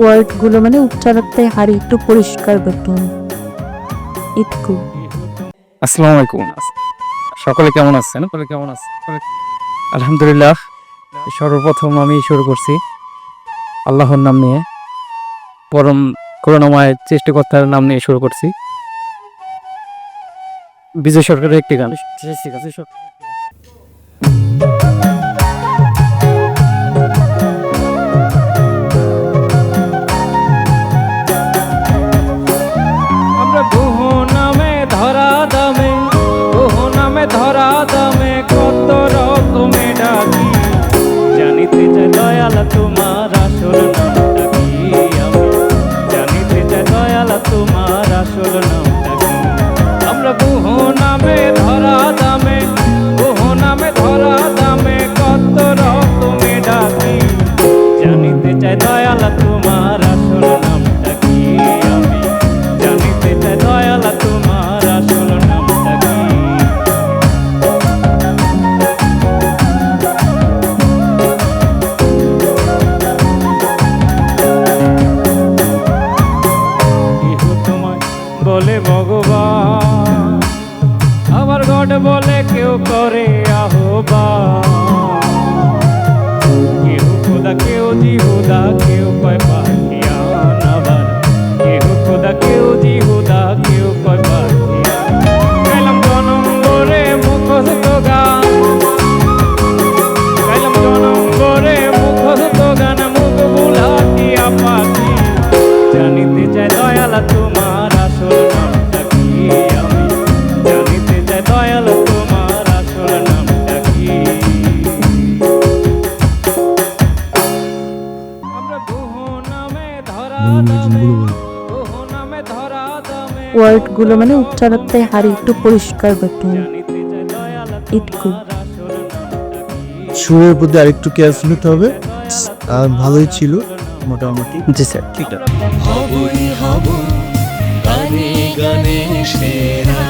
ওয়ার্ডগুলো মানে উচ্চারণতে হারি একটু পরিষ্কার করতে হবে আসসালামু আলাইকুম সকলে কেমন আছেন? সকলে কেমন আছেন? আলহামদুলিল্লাহ সর্বপ্রথম আমি শুরু করছি আল্লাহর নাম নিয়ে। পরম করুণাময় চেষ্টাকর্তার নাম নিয়ে শুরু করছি। বিজয় সরকারের একটি গান। ঠিক আছে জানিতে যে দয়াল তোমার বলে ভগবান আমার গড বলে কেউ করে আহ্বান। ওয়ার্ডগুলো মানে উচ্চারণতে হারি একটু পরিষ্কার চাই দয়াল ইটকু। সুরের প্রতি আরেকটু কেয়ারফুল হতে হবে। আর ভালোই ছিল মোটামুটি। জি স্যার ঠিক আছে হবই হব গানে গানে সেরা।